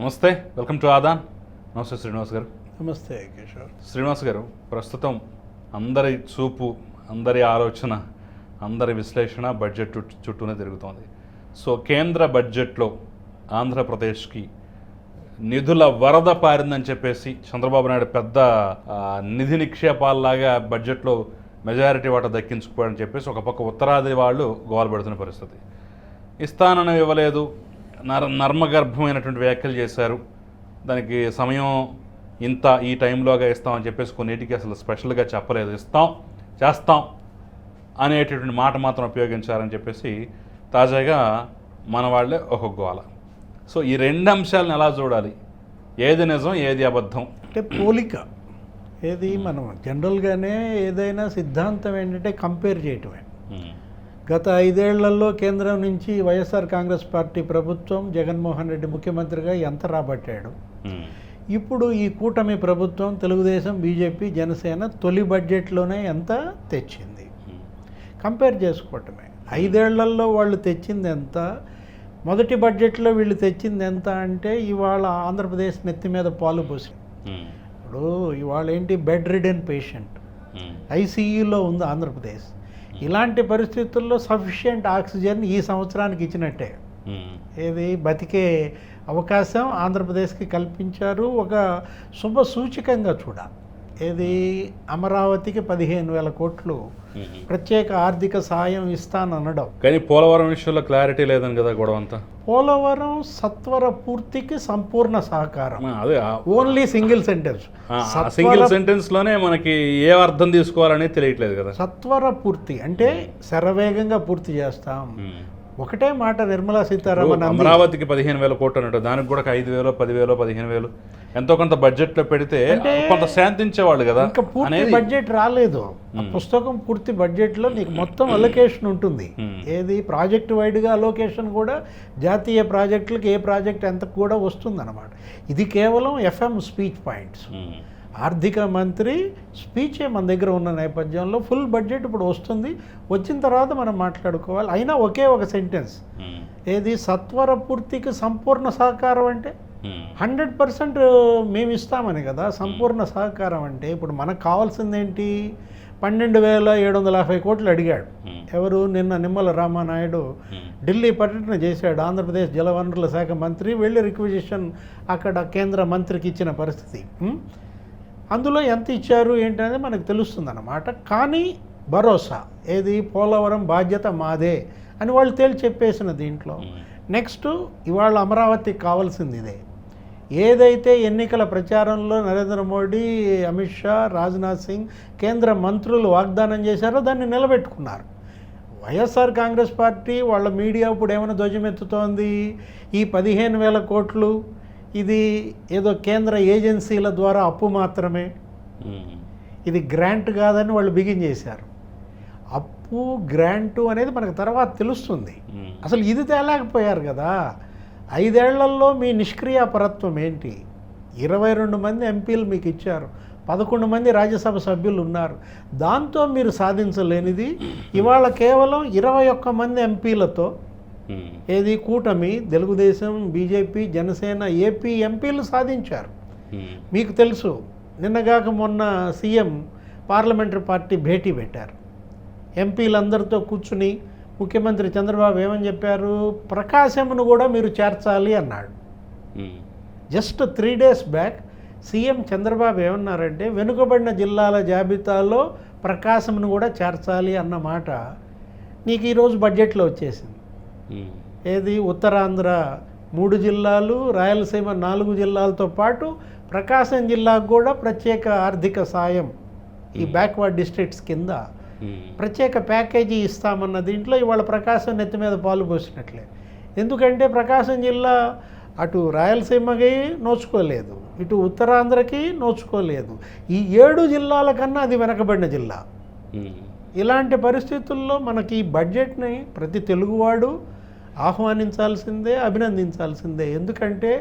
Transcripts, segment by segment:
నమస్తే welcome to Aadan. నమస్తే శ్రీనివాస్ గారు. నమస్తే కిషోర్ శ్రీనివాస్ గారు ప్రస్తుతం అందరి చూపు అందరి ఆలోచన అందరి విశ్లేషణ బడ్జెట్ చుట్టూ- చుట్టూనే తిరుగుతోంది. సో కేంద్ర బడ్జెట్లో ఆంధ్రప్రదేశ్కి నిధుల వరద పారిందని చెప్పేసి చంద్రబాబు నాయుడు పెద్ద నిధి నిక్షేపాల్లాగా బడ్జెట్లో మెజారిటీ వాటా దక్కించుకోవాలని చెప్పేసి ఒక పక్క ఉత్తరాది వాళ్ళు గోలు పెడుతున్న పరిస్థితి. ఇస్తానని ఇవ్వలేదు నర్ నర్మగర్భమైనటువంటి వ్యాఖ్యలు చేశారు. దానికి సమయం ఇంత ఈ టైంలోగా ఇస్తామని చెప్పేసి కొన్నిటికి అసలు స్పెషల్గా చెప్పలేదు. ఇస్తాం చేస్తాం అనేటటువంటి మాట మాత్రం ఉపయోగించారని చెప్పేసి తాజాగా మన వాళ్ళే ఒక గోల. సో ఈ రెండు అంశాలను ఎలా చూడాలి? ఏది నిజం ఏది అబద్ధం? అంటే పోలిక. ఏది మనం జనరల్గానే ఏదైనా సిద్ధాంతం ఏంటంటే కంపేర్ చేయటమే. గత ఐదేళ్ళలో కేంద్రం నుంచి వైఎస్ఆర్ కాంగ్రెస్ పార్టీ ప్రభుత్వం జగన్మోహన్ రెడ్డి ముఖ్యమంత్రిగా ఎంత రాబట్టాడు? ఇప్పుడు ఈ కూటమి ప్రభుత్వం తెలుగుదేశం బీజేపీ జనసేన తొలి బడ్జెట్లోనే ఎంత తెచ్చింది? కంపేర్ చేసుకోవటమే. ఐదేళ్ళలో వాళ్ళు తెచ్చింది ఎంత? మొదటి బడ్జెట్లో వీళ్ళు తెచ్చింది ఎంత అంటే ఇవాళ ఆంధ్రప్రదేశ్ నెత్తి మీద పాలు పోసి. ఇప్పుడు ఇవాళ ఏంటి? Bedridden patient. ఐసీయూలో ఉంది ఆంధ్రప్రదేశ్. ఇలాంటి పరిస్థితుల్లో సఫిషియెంట్ ఆక్సిజన్ ఈ సంవత్సరానికి ఇచ్చినట్టే. ఏది? బతికే అవకాశం ఆంధ్రప్రదేశ్కి కల్పించారు. ఒక శుభ సూచకంగా చూడాలి. ఏది? అమరావతికి పదిహేను వేల కోట్లు. ప్రత్యేక ఆర్థిక సాయం ఇస్తాననడం. కానీ పోలవరం విషయంలో క్లారిటీ లేదని కదా గొడవ అంతా? పోలవరం సత్వర పూర్తికి సంపూర్ణ సహకారం. అదే ఓన్లీ సింగిల్ సెంటెన్స్ సింగిల్ సెంటెన్స్లోనే మనకి ఏ అర్థం తీసుకోవాలనేది తెలియట్లేదు కదా. సత్వర పూర్తి అంటే శరవేగంగా పూర్తి చేస్తాం. ఒకటే మాట నిర్మలా సీతారామన్. అమరావతికి పదిహేను వేల కోట్లు అన్నట్టు దానికి కూడా ఐదు వేలు పదివేలు పదిహేను వేలు. ఎంతో కొంత బడ్జెట్లో పెడితే కొంత శాంతించేవాళ్ళు కదా? ఇంకా పూర్తి బడ్జెట్ రాలేదు. పుస్తకం పూర్తి బడ్జెట్లో నీకు మొత్తం అలొకేషన్ ఉంటుంది. ఏది ప్రాజెక్ట్ వైడ్గా అలొకేషన్ కూడా జాతీయ ప్రాజెక్టులకు ఏ ప్రాజెక్ట్ ఎంత కూడా వస్తుందన్నమాట. ఇది కేవలం ఎఫ్ఎం స్పీచ్ పాయింట్స్ ఆర్థిక మంత్రి స్పీచే మన దగ్గర ఉన్న నేపథ్యంలో ఫుల్ బడ్జెట్ ఇప్పుడు వస్తుంది. వచ్చిన తర్వాత మనం మాట్లాడుకోవాలి. అయినా ఒకే ఒక సెంటెన్స్ ఏది సత్వర పూర్తికి సంపూర్ణ సహకారం అంటే? హండ్రెడ్ పర్సెంట్ మేము ఇస్తామని కదా సంపూర్ణ సహకారం అంటే ఇప్పుడు మనకు కావాల్సింది ఏంటి పన్నెండు వేల ఏడు వందల యాభై కోట్లు అడిగాడు. ఎవరు? నిన్న నిమ్మల రామానాయుడు ఢిల్లీ పర్యటన చేశాడు. ఆంధ్రప్రదేశ్ జలవనరుల శాఖ మంత్రి వెళ్ళి రిక్విజిషన్ అక్కడ కేంద్ర మంత్రికి ఇచ్చిన పరిస్థితి? అందులో ఎంత ఇచ్చారు ఏంటనేది మనకు తెలుస్తుంది అన్నమాట కానీ భరోసా. ఏది? పోలవరం బాధ్యత మాదే అని వాళ్ళు తేల్చి చెప్పేసిన దీంట్లో. నెక్స్ట్ ఇవాళ అమరావతికి కావాల్సింది ఇదే. ఏదైతే ఎన్నికల ప్రచారంలో నరేంద్ర మోడీ అమిత్ షా రాజ్నాథ్ సింగ్ కేంద్ర మంత్రులు వాగ్దానం చేశారో దాన్ని నిలబెట్టుకున్నారు. వైఎస్ఆర్ కాంగ్రెస్ పార్టీ వాళ్ళ మీడియా ఇప్పుడు ఏమైనా ధ్వజమెత్తుతోంది? ఈ పదిహేను వేల కోట్లు ఇది ఏదో కేంద్ర ఏజెన్సీల ద్వారా అప్పు మాత్రమే. ఇది గ్రాంట్ కాదని వాళ్ళు బిగిన్ చేశారు. అప్పు గ్రాంటు అనేది మనకు తర్వాత తెలుస్తుంది. అసలు ఇది తేలేకపోయారు కదా. ఐదేళ్ళలో మీ నిష్క్రియాపరత్వం ఏంటి? ఇరవై రెండు మంది ఎంపీలు మీకు ఇచ్చారు. పదకొండు మంది రాజ్యసభ సభ్యులు ఉన్నారు. దాంతో మీరు సాధించలేనిది ఇవాళ కేవలం ఇరవై ఒక్క మంది ఎంపీలతో ఉమ్, ఏది కూటమి తెలుగుదేశం బీజేపీ జనసేన ఏపీ ఎంపీలు సాధించారు. ఉమ్, మీకు తెలుసు నిన్నగాక మొన్న సీఎం పార్లమెంటరీ పార్టీ భేటీ పెట్టారు. ఎంపీలందరితో కూర్చుని ముఖ్యమంత్రి చంద్రబాబు ఏమని చెప్పారు? ప్రకాశంను కూడా మీరు చేర్చాలి అన్నాడు. Just three days back CM Chandrababu ఏమన్నారంటే వెనుకబడిన జిల్లాల జాబితాలో ప్రకాశంను కూడా చేర్చాలి అన్న మాట నీకు ఈరోజు బడ్జెట్లో వచ్చేసింది. ఏది? ఉత్తరాంధ్ర మూడు జిల్లాలు రాయలసీమ నాలుగు జిల్లాలతో పాటు ప్రకాశం జిల్లాకు కూడా ప్రత్యేక ఆర్థిక సాయం ఈ బ్యాక్వర్డ్ డిస్ట్రిక్ట్స్ కింద ప్రత్యేక ప్యాకేజీ ఇస్తామన్న దీంట్లో ఇవాళ ప్రకాశం నెత్తి మీద పాలు పోసినట్లే. ఎందుకంటే ప్రకాశం జిల్లా అటు రాయలసీమకి నోచుకోలేదు ఇటు ఉత్తరాంధ్రకి నోచుకోలేదు. ఈ ఏడు జిల్లాల కన్నా అది వెనకబడిన జిల్లా. ఉమ్, ఇలాంటి పరిస్థితుల్లో మనకి ఈ బడ్జెట్ని ప్రతి తెలుగువాడు ఆహ్వానించాల్సిందే అభినందించాల్సిందే. ఎందుకంటే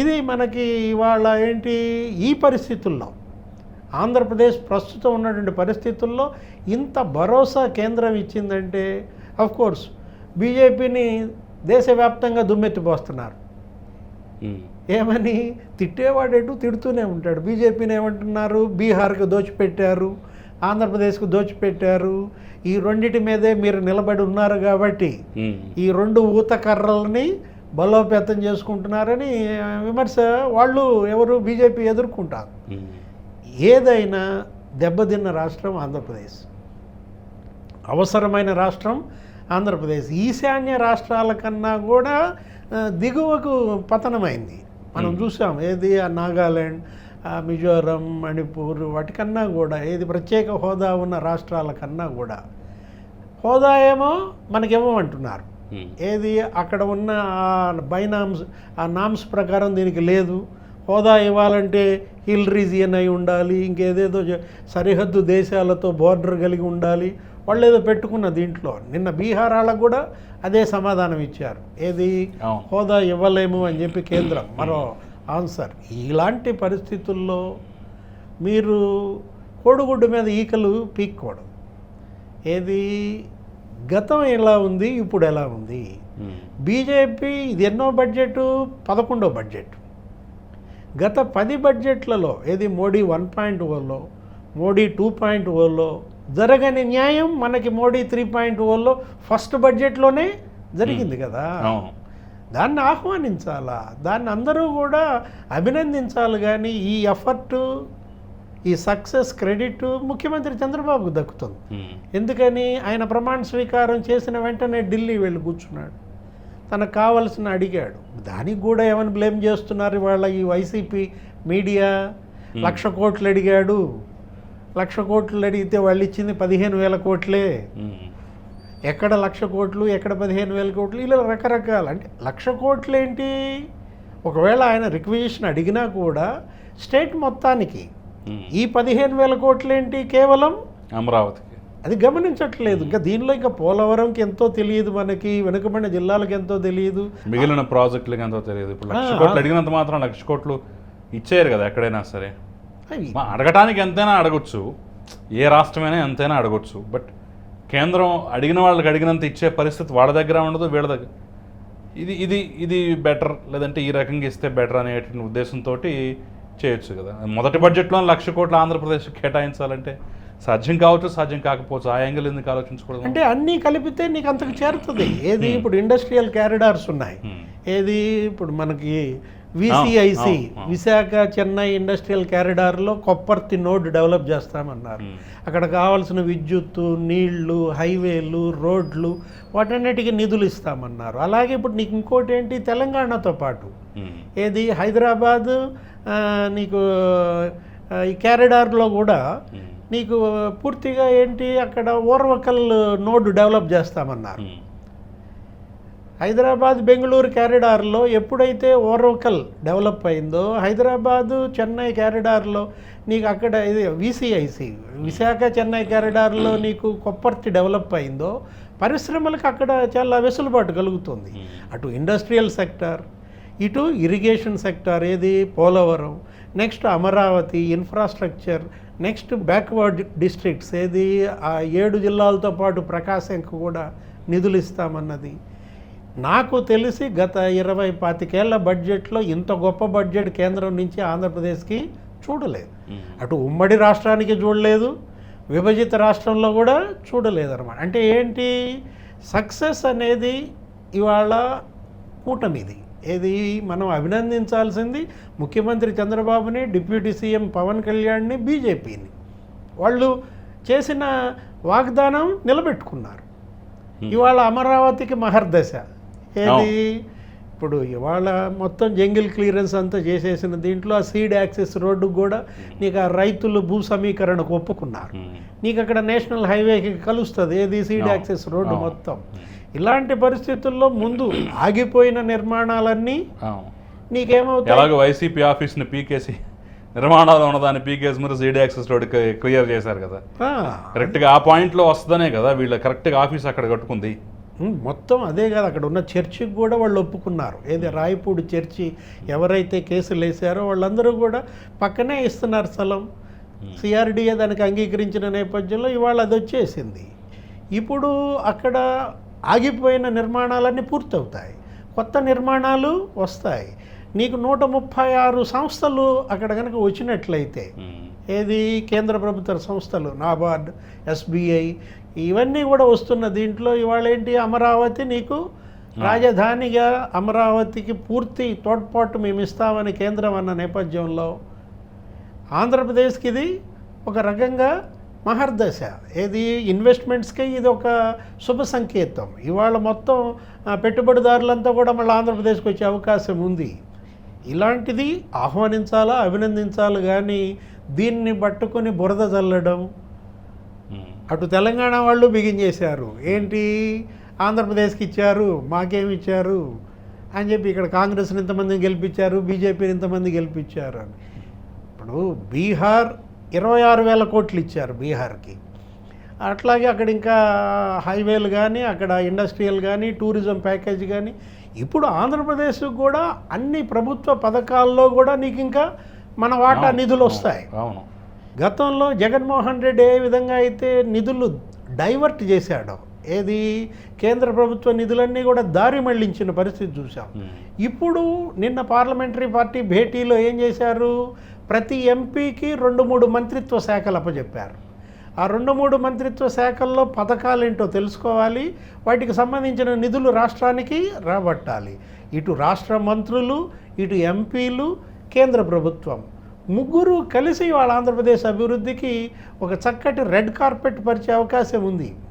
ఇది మనకి ఇవాళ ఏంటి? ఈ పరిస్థితుల్లో ఆంధ్రప్రదేశ్ ప్రస్తుతం ఉన్నటువంటి పరిస్థితుల్లో ఇంత భరోసా కేంద్రం ఇచ్చిందంటే కోర్స్ బీజేపీని దేశవ్యాప్తంగా దుమ్మెత్తిపోస్తున్నారు. ఏమని? తిట్టేవాడేటు తిడుతూనే ఉంటాడు. బీజేపీని ఏమంటున్నారు? బీహార్కు దోచిపెట్టారు. ఆంధ్రప్రదేశ్కు దోచిపెట్టారు. ఈ రెండిటి మీదే మీరు నిలబడి ఉన్నారు కాబట్టి. ఈ రెండు ఊత కర్రల్ని బలోపేతం చేసుకుంటున్నారని విమర్శ వాళ్ళు ఎవరు? బీజేపీ ఎదుర్కొంటారు. ఏదైనా దెబ్బతిన్న రాష్ట్రం ఆంధ్రప్రదేశ్. అవసరమైన రాష్ట్రం ఆంధ్రప్రదేశ్. ఈశాన్య రాష్ట్రాల కన్నా కూడా దిగువకు పతనమైంది. మనం చూసాం ఏది? ఆ నాగాల్యాండ్ మిజోరం మణిపూర్ వాటికన్నా కూడా ఏది ప్రత్యేక హోదా ఉన్న రాష్ట్రాల కన్నా కూడా. హోదా ఏమో మనకివ్వమంటున్నారు. ఉమ్. ఏది? అక్కడ ఉన్న ఆ బైనామ్స్ ఆ నామ్స్ ప్రకారం దీనికి లేదు. హోదా ఇవ్వాలంటే హిల్ రీజియన్ అయి ఉండాలి ఇంకేదేదో సరిహద్దు దేశాలతో బోర్డర్ కలిగి ఉండాలి. వాళ్ళు ఏదో పెట్టుకున్న దీంట్లో. నిన్న బీహార్ వాళ్ళకు కూడా అదే సమాధానం ఇచ్చారు. ఏది. హోదా ఇవ్వలేము అని చెప్పి కేంద్రం. మరో ఆన్సర్. ఇలాంటి పరిస్థితుల్లో మీరు కోడిగుడ్డు మీద ఈకలు పీక్కూడదు ఏది? గతం ఎలా ఉంది? ఇప్పుడు ఎలా ఉంది. బీజేపీ ఇది ఎన్నో బడ్జెట్ పదకొండో బడ్జెట్ గత పది బడ్జెట్లలో ఏది మోడీ వన్ పాయింట్ ఓలో మోడీ టూ పాయింట్ ఓలో జరగని న్యాయం మనకి మోడీ త్రీ పాయింట్ ఓలో ఫస్ట్ బడ్జెట్లోనే జరిగింది కదా? దాన్ని ఆహ్వానించాలా? దాన్ని అందరూ కూడా అభినందించాలి కానీ ఈ ఎఫర్ట్ ఈ సక్సెస్ క్రెడిట్ ముఖ్యమంత్రి చంద్రబాబుకు దక్కుతుంది. ఎందుకని? ఆయన ప్రమాణ స్వీకారం చేసిన వెంటనే ఢిల్లీ వెళ్ళి కూర్చున్నాడు. తనకు కావలసిన అడిగాడు. దానికి కూడా ఏమని బ్లేమ్ చేస్తున్నారు వాళ్ళ ఈ వైసీపీ మీడియా? లక్ష కోట్లు అడిగాడు. లక్ష కోట్లు అడిగితే వాళ్ళు ఇచ్చింది పదిహేను వేల కోట్లే. ఎక్కడ లక్ష కోట్లు ఎక్కడ పదిహేను వేల కోట్లు ఇలా రకరకాల అంటే లక్ష కోట్లు ఏంటి ఒకవేళ ఆయన రిక్వజిషన్ అడిగినా కూడా స్టేట్ మొత్తానికి. ఈ పదిహేను వేల కోట్లు ఏంటి కేవలం? అమరావతికి. అది గమనించట్లేదు. ఇంకా దీనిలో ఇంకా పోలవరంకి ఎంతో తెలియదు మనకి వెనుకబడిన జిల్లాలకు ఎంతో తెలియదు. మిగిలిన ప్రాజెక్టులకి ఎంతో తెలియదు. ఇప్పుడు లక్ష కోట్లు అడిగినంత మాత్రం లక్ష కోట్లు ఇచ్చేయరు కదా ఎక్కడైనా సరే. అడగటానికి ఎంతైనా అడగొచ్చు. ఏ రాష్ట్రమైనా ఎంతైనా అడగొచ్చు. బట్ కేంద్రం అడిగిన వాళ్ళకి అడిగినంత ఇచ్చే పరిస్థితి వాళ్ళ దగ్గర ఉండదు వీళ్ళ దగ్గర. ఇది ఇది ఇది బెటర్ లేదంటే ఈ రకంగా ఇస్తే బెటర్ అనేటువంటి ఉద్దేశంతో చేయొచ్చు కదా. మొదటి బడ్జెట్లో లక్ష కోట్ల ఆంధ్రప్రదేశ్ కేటాయించాలంటే సాధ్యం కావచ్చు సాధ్యం కాకపోవచ్చు ఆ యాంగిల్ ఎందుకు ఆలోచించకూడదు అంటే అన్నీ కలిపితే నీకు అంతకు చేరుతుంది ఏది ఇప్పుడు ఇండస్ట్రియల్ క్యారిడార్స్ ఉన్నాయి. ఏది ఇప్పుడు మనకి విసిఐసి. విశాఖ చెన్నై ఇండస్ట్రియల్ క్యారిడార్లో కొప్పర్తి నోడ్ డెవలప్ చేస్తామన్నారు. అక్కడ కావాల్సిన విద్యుత్తు నీళ్ళు హైవేలు రోడ్లు వాటన్నిటికీ నిధులు ఇస్తామన్నారు అలాగే ఇప్పుడు నీకు ఇంకోటి ఏంటి తెలంగాణతో పాటు. ఏది హైదరాబాద్ నీకు ఈ క్యారిడార్లో కూడా. నీకు పూర్తిగా ఏంటి? అక్కడ ఓర్వకల్ నోడ్ డెవలప్ చేస్తామన్నారు. హైదరాబాద్ బెంగళూరు క్యారిడార్లో ఎప్పుడైతే ఓర్వకల్ డెవలప్ అయిందో హైదరాబాదు చెన్నై క్యారిడార్లో నీకు అక్కడ ఇది విసిఐసి విశాఖ చెన్నై క్యారిడార్లో నీకు కొప్పర్తి డెవలప్ అయిందో పరిశ్రమలకు అక్కడ చాలా వెసులుబాటు కలుగుతుంది. అటు ఇండస్ట్రియల్ సెక్టార్ ఇటు ఇరిగేషన్ సెక్టార్ ఏది? Polavaram. Next Amaravati infrastructure next backward districts ఏది ఆ ఏడు జిల్లాలతో పాటు ప్రకాశంకు కూడా నిధులు ఇస్తామన్నది. నాకు తెలిసి గత ఇరవై పాతికేళ్ళ బడ్జెట్లో ఇంత గొప్ప బడ్జెట్ కేంద్రం నుంచి ఆంధ్రప్రదేశ్కి చూడలేదు. అటు ఉమ్మడి రాష్ట్రానికి చూడలేదు విభజిత రాష్ట్రంలో కూడా చూడలేదు అనమాట అంటే ఏంటి? సక్సెస్ అనేది ఇవాళ కూటమిది. ఏది మనం అభినందించాల్సింది ముఖ్యమంత్రి చంద్రబాబుని డిప్యూటీ సీఎం పవన్ కళ్యాణ్ని బీజేపీని. వాళ్ళు చేసిన వాగ్దానం నిలబెట్టుకున్నారు. ఇవాళ అమరావతికి మహర్దశ ఏది? ఇప్పుడు ఇవాళ మొత్తం జంగిల్ క్లియరెన్స్ అంతా చేసేసిన దీంట్లో ఆ సీడ్ యాక్సెస్ రోడ్డు కూడా నీకు ఆ రైతులు భూ సమీకరణకు ఒప్పుకున్నారు. నీకు అక్కడ నేషనల్ హైవేకి కలుస్తుంది. ఏది? సీడ్. Access road. మొత్తం. ఇలాంటి పరిస్థితుల్లో ముందు ఆగిపోయిన నిర్మాణాలన్నీ అవును. నీకేమవుతాయి? ఎలాగో వైసీపీ ఆఫీస్ని పీకేసి నిర్మాణాలు ఉన్నదాన్ని పీకేసి మీరు సీడీ యాక్సెస్ రోడ్ క్లియర్ చేశారు కదా. కరెక్ట్గా ఆ పాయింట్లో వస్తుందనే కదా వీళ్ళ కరెక్ట్గా ఆఫీస్ అక్కడ కట్టుకుంది. మొత్తం అదే కదా అక్కడ ఉన్న చర్చికి కూడా వాళ్ళు ఒప్పుకున్నారు. ఏది రాయపూడి చర్చి ఎవరైతే కేసులు వేసారో వాళ్ళందరూ కూడా పక్కనే ఇస్తున్నారు స్థలం. సిఆర్డిఏ దానికి అంగీకరించిన నేపథ్యంలో ఇవాళ అది వచ్చేసింది. ఇప్పుడు అక్కడ ఆగిపోయిన నిర్మాణాలన్నీ పూర్తవుతాయి. కొత్త నిర్మాణాలు వస్తాయి. నీకు నూట ముప్పై ఆరు సంస్థలు అక్కడ కనుక వచ్చినట్లయితే ఏది? కేంద్ర ప్రభుత్వ సంస్థలు నాబార్డ్ ఎస్బీఐ ఇవన్నీ కూడా వస్తున్న దీంట్లో ఇవాళ ఏంటి? అమరావతి నీకు రాజధానిగా అమరావతికి పూర్తి తోడ్పాటు మేము ఇస్తామని కేంద్రం అన్న నేపథ్యంలో ఆంధ్రప్రదేశ్కి ఇది ఒక రకంగా మహర్దశ. ఏది ఇన్వెస్ట్మెంట్స్కి ఇది ఒక శుభ సంకేతం. ఇవాళ మొత్తం పెట్టుబడిదారులంతా కూడా మళ్ళీ ఆంధ్రప్రదేశ్కి వచ్చే అవకాశం ఉంది. ఇలాంటిది ఆహ్వానించాలా అభినందించాలి కానీ దీన్ని పట్టుకొని బురద చల్లడం అటు తెలంగాణ వాళ్ళు బిగించేశారు ఏంటి? ఆంధ్రప్రదేశ్కి ఇచ్చారు మాకేమి ఇచ్చారు? అని చెప్పి ఇక్కడ కాంగ్రెస్ని ఇంతమందిని గెలిపించారు బీజేపీని ఇంతమంది గెలిపించారు అని. ఇప్పుడు బీహార్ ఇరవై ఆరు వేల కోట్లు ఇచ్చారు బీహార్కి. అట్లాగే అక్కడ ఇంకా హైవేలు కానీ అక్కడ ఇండస్ట్రియల్ కానీ టూరిజం ప్యాకేజ్ కానీ ఇప్పుడు ఆంధ్రప్రదేశ్ కూడా అన్ని ప్రభుత్వ పథకాల్లో కూడా నీకు ఇంకా మన వాటా నిధులు వస్తాయి. అవును. గతంలో జగన్మోహన్ రెడ్డి ఏ విధంగా అయితే నిధులు డైవర్ట్ చేశాడో ఏది? కేంద్ర ప్రభుత్వ నిధులన్నీ కూడా దారి మళ్ళించిన పరిస్థితి చూసాం ఇప్పుడు నిన్న పార్లమెంటరీ పార్టీ భేటీలో ఏం చేశారు? ప్రతి ఎంపీకి రెండు మూడు మంత్రిత్వ శాఖలు అప్పచెప్పారు ఆ రెండు మూడు మంత్రిత్వ శాఖల్లో పథకాలు ఏంటో తెలుసుకోవాలి. వాటికి సంబంధించిన నిధులు రాష్ట్రానికి రాబట్టాలి. ఇటు రాష్ట్ర మంత్రులు ఇటు ఎంపీలు కేంద్ర ప్రభుత్వం. ముగ్గురు కలిసి వాళ్ళ ఆంధ్రప్రదేశ్ అభివృద్ధికి ఒక చక్కటి రెడ్ కార్పెట్ పరిచే అవకాశం ఉంది.